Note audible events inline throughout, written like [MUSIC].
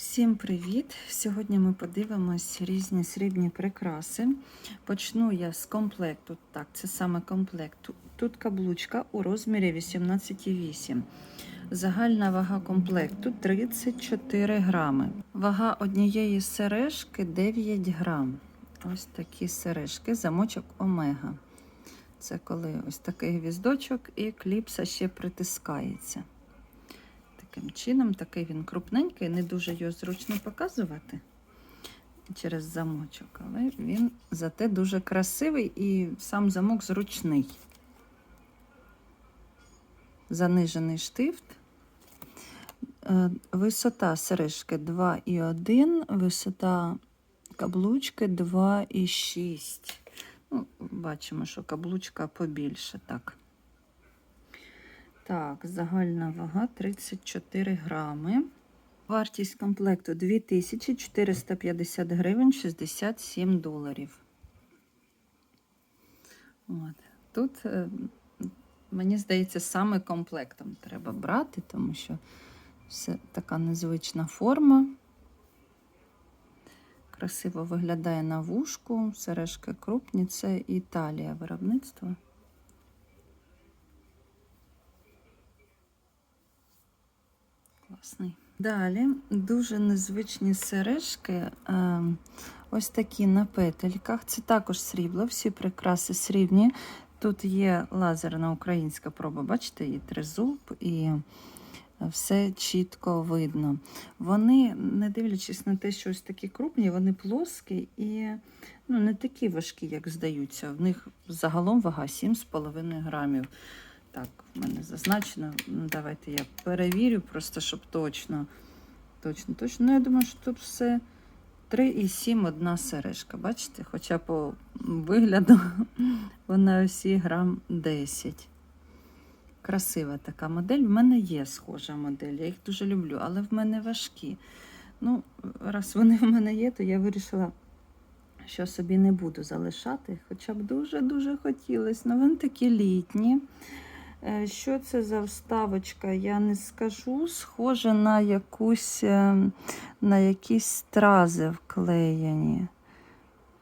Всім привіт! Сьогодні ми подивимось різні срібні прикраси. Почну я з комплекту. Так, це саме комплект. Тут каблучка у розмірі 18,8. Загальна вага комплекту 34 грами. Вага однієї сережки 9 грам. Ось такі сережки, замочок Омега. Це коли ось такий гвіздочок і кліпса ще притискається. Таким чином, такий він крупненький, не дуже його зручно показувати через замочок, але він зате дуже красивий і сам замок зручний. Занижений штифт. Е, Висота сережки 2,1, висота каблучки 2,6. Ну, бачимо, що каблучка побільше, так. Так, загальна вага 34 грами. Вартість комплекту 2450 гривень 67 доларів. От. Тут, е, мені здається, саме комплектом треба брати, тому що все така незвична форма. Красиво виглядає на вушку, сережки крупні, це Італія виробництва. Класний. Далі дуже незвичні сережки. е, Ось такі на петельках. Це також срібло, всі прикраси срібні. Тут є лазерна українська проба, бачите, і тризуб, і все чітко видно. Вони, не дивлячись на те, що ось такі крупні, вони плоскі і ну, не такі важкі, як здаються. В них загалом вага 7,5 грамів. Так, в мене зазначено. Ну, давайте я перевірю, просто щоб точно. Точно, точно. Ну, я думаю, що тут все 3,7 одна сережка. Бачите? Хоча по вигляду [LAUGHS] вона усі грам 10. Красива така модель. В мене є схожа модель. Я їх дуже люблю, але в мене важкі. Ну, раз вони в мене є, то я вирішила, що собі не буду залишати. Хоча б дуже-дуже хотілося. Ну, вони такі літні. Е, Що це за вставочка, я не скажу. Схоже на якусь е, на якісь стрази вклеєні.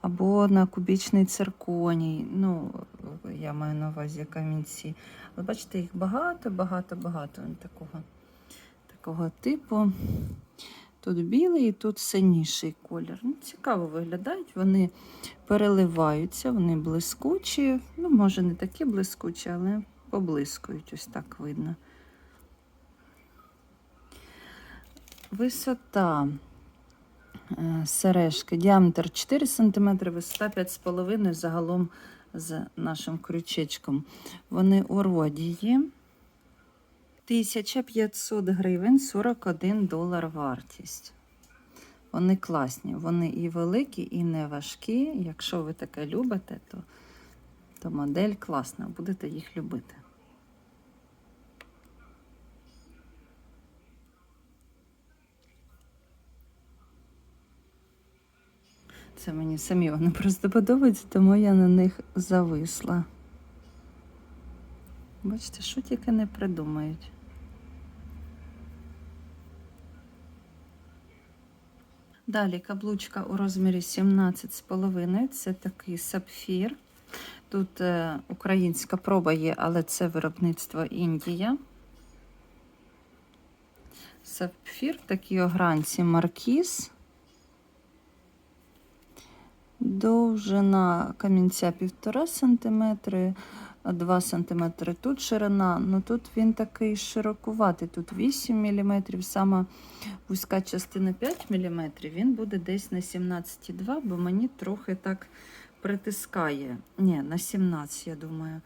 Або на кубічний цирконій. Ну, я маю на увазі камінці. Але бачите, їх багато, багато, багато такого, такого типу. Тут білий і тут синіший колір. Ну, цікаво виглядають. Вони переливаються, вони блискучі. Ну, може, не такі блискучі, але поблискують, ось так видно. Висота е, сережки, діаметр 4 см, висота 5,5 загалом з нашим крючечком. Вони у родії. 1500 гривень 41 долар вартість. Вони класні, вони і великі, і не важкі. Якщо ви таке любите, то, то модель класна, будете їх любити. Це мені самі вони просто подобаються, тому я на них зависла. Бачите, що тільки не придумають. Далі каблучка у розмірі 17,5. Це такий сапфір. Тут е, українська проба є, але це виробництво Індія. Сапфір, такі огранці маркіз. Довжина камінця 1,5 см, 2 см тут ширина. Ну тут він такий широкуватий, тут 8 мм, сама вузька частина 5 мм, він буде десь на 17,2, бо мені трохи так притискає. Ні, на 17, я думаю.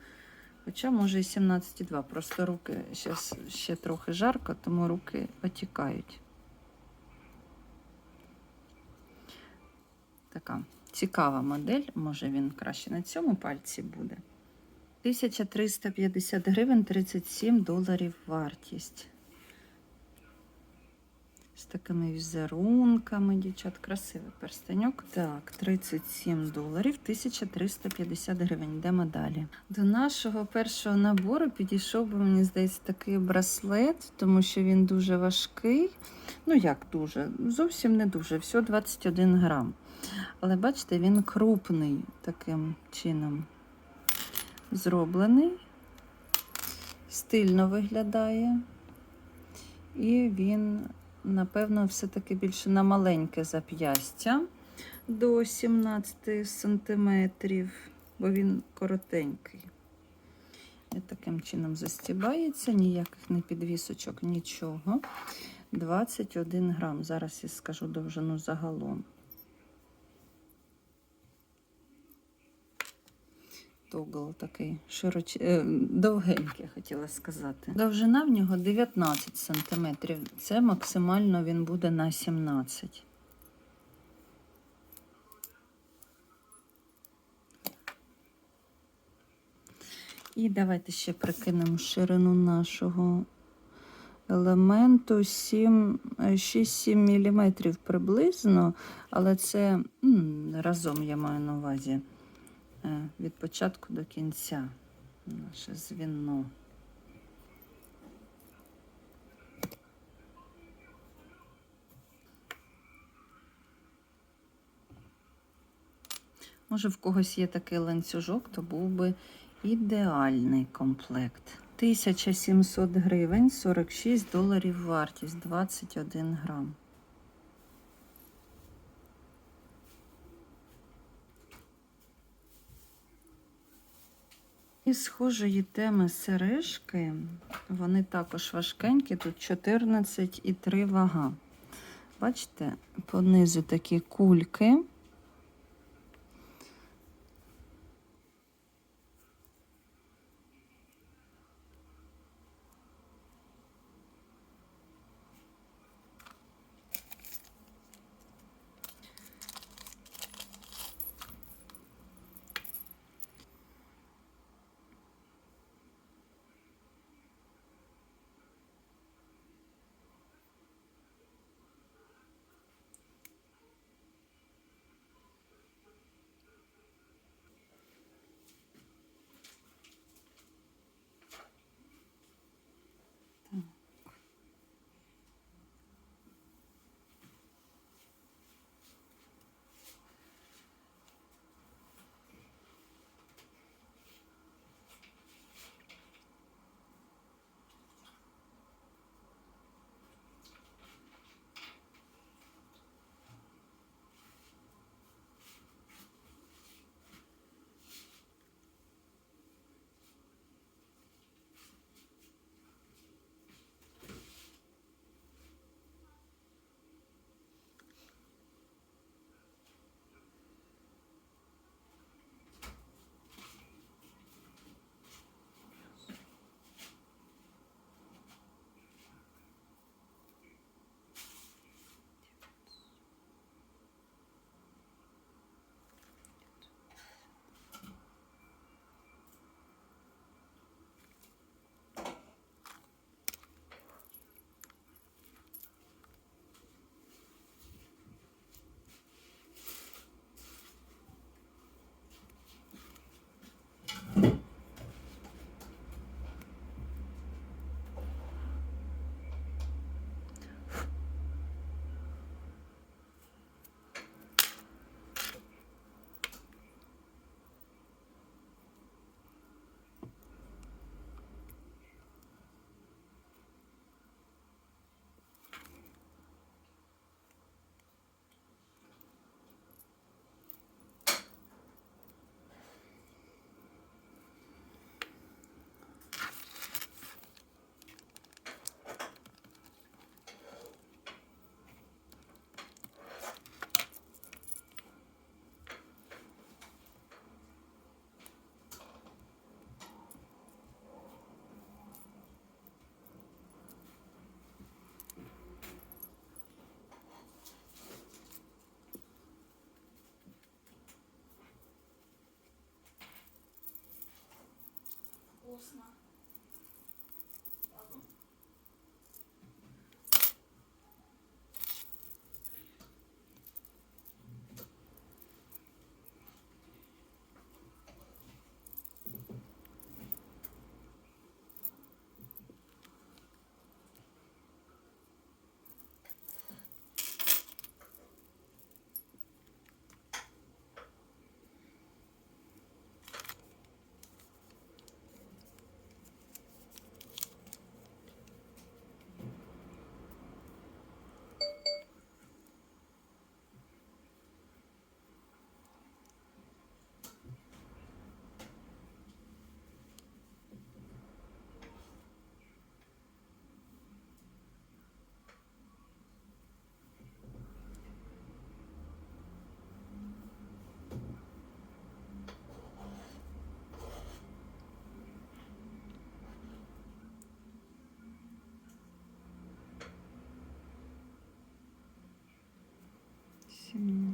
Хоча, може, і 17,2. Просто руки зараз ще трохи жарко, тому руки потікають. Така цікава модель. Може він краще на цьому пальці буде. 1350 гривень 37 доларів вартість. з такими візерунками, дівчат, красивий перстеньок. Так, 37 доларів, 1350 гривень. Йдемо далі. До нашого першого набору підійшов би, мені здається, такий браслет, тому що він дуже важкий. Ну, як дуже? Зовсім не дуже, всього 21 грам. Але бачите, він крупний таким чином зроблений, стильно виглядає. І він, напевно, все-таки більше на маленьке зап'ястя до 17 сантиметрів, бо він коротенький. І таким чином застібається, ніяких не підвісочок, нічого. 21 грам. Зараз я скажу довжину загалом. Тогл такий широч... е, довгенький, хотіла сказати. Довжина в нього 19 см. Це максимально він буде на 17. І давайте ще прикинемо ширину нашого елементу 7, 6-7 мм приблизно, але це м, разом я маю на увазі е, від початку до кінця наше звіно. Може, в когось є такий ланцюжок, то був би ідеальний комплект. 1700 гривень, 46 доларів вартість, 21 грам. І схожої теми сережки, вони також важкенькі, тут 14,3 вага. Бачите, понизу такі кульки. голосна. Mm.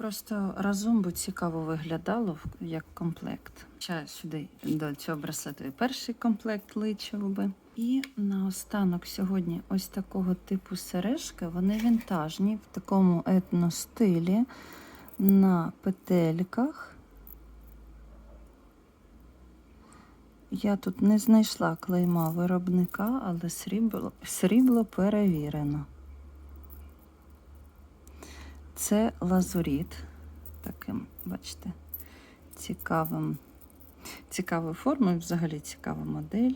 Просто разом, бо цікаво виглядало як комплект. Ще сюди до цього браслету і перший комплект личив би. І наостанок сьогодні ось такого типу сережки. Вони вінтажні в такому етностилі на петельках. Я тут не знайшла клейма виробника, але срібло, срібло перевірено. Це лазуріт. Таким, бачите, цікавим, цікавою формою, взагалі цікава модель.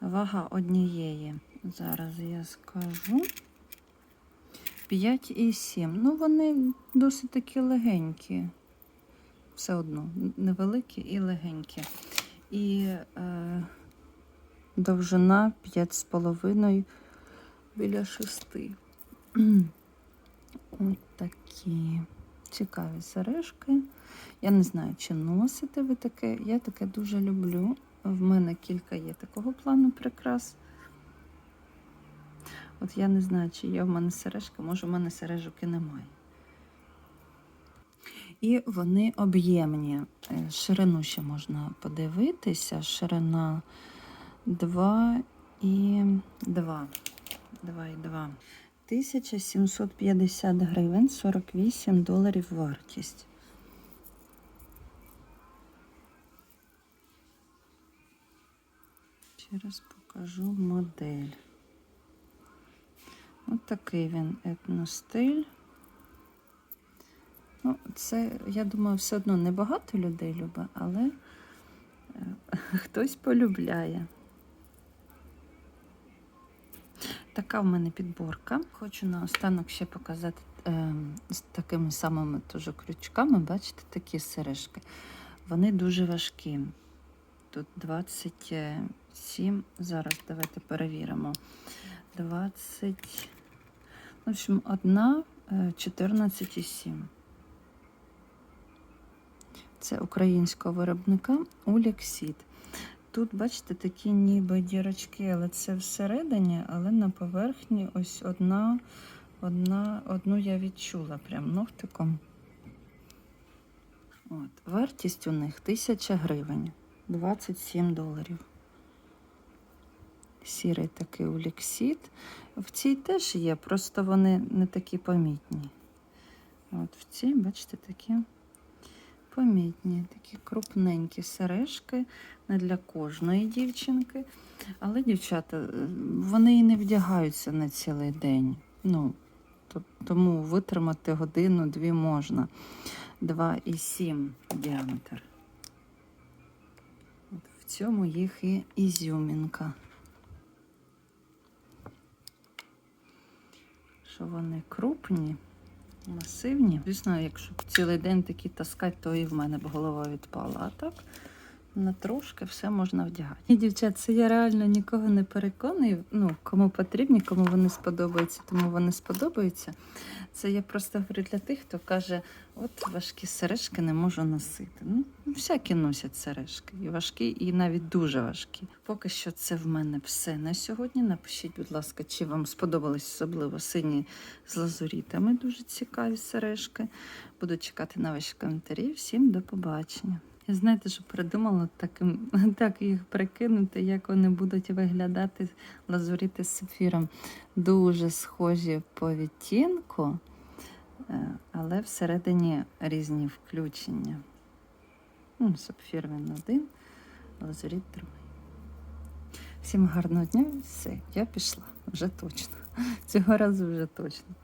Вага однієї, зараз я скажу. 5,7. Ну, вони досить такі легенькі. Все одно, невеликі і легенькі. І е, довжина 5,5 біля 6. [CLEARS THROAT] От такі цікаві сережки. Я не знаю, чи носите ви таке. Я таке дуже люблю. В мене кілька є такого плану прикрас. От я не знаю, чи є в мене сережка, може, в мене сережок і немає. І вони об'ємні. Е, Ширину ще можна подивитися. Ширина 2 і 2. 2 і 2. 1750 гривень, 48 доларів вартість. Ще раз покажу модель. Ось такий він етностиль. Ну, це, я думаю, все одно небагато людей любить, але е, [LAUGHS] хтось полюбляє. Така в мене підборка. Хочу наостанок ще показати е, з такими самими теж крючками. Бачите, такі сережки. Вони дуже важкі. Тут 27. Зараз давайте перевіримо. 20. В общем, одна е, 14,7. Це українського виробника Уліксід. Тут, бачите, такі ніби дірочки, але це всередині, але на поверхні ось одна, одна, одну я відчула прям ногтиком. От. Вартість у них 1000 гривень, 27 доларів. Сірий такий уліксід. В цій теж є, просто вони не такі помітні. От в цій, бачите, такі помітні, такі крупненькі сережки, не для кожної дівчинки. Але, дівчата, е, вони і не вдягаються на цілий день. Ну, то- тому витримати годину-дві можна. 2,7 діаметр. От в цьому їх і ізюмінка. Що вони крупні, масивні. Звісно, якщо цілий день такі таскати, то і в мене б голова відпала. А так на трошки все можна вдягати. І, дівчат, це я реально нікого не переконую. Ну, кому потрібні, кому вони сподобаються, тому вони сподобаються. Це я просто говорю для тих, хто каже, от важкі сережки не можу носити. Ну, всякі носять сережки. І важкі, і навіть дуже важкі. Поки що це в мене все на сьогодні. Напишіть, будь ласка, чи вам сподобались особливо сині з лазурітами. Дуже цікаві сережки. Буду чекати на ваші коментарі. Всім до побачення. Я знаєте, що придумала таким, [LAUGHS] так їх прикинути, як вони будуть виглядати лазуріти з сапфіром. Дуже схожі по відтінку, е, але всередині різні включення. Ну, Сапфір він один, лазуріт другий. Всім гарного дня, все, я пішла, вже точно. [LAUGHS] Цього разу вже точно.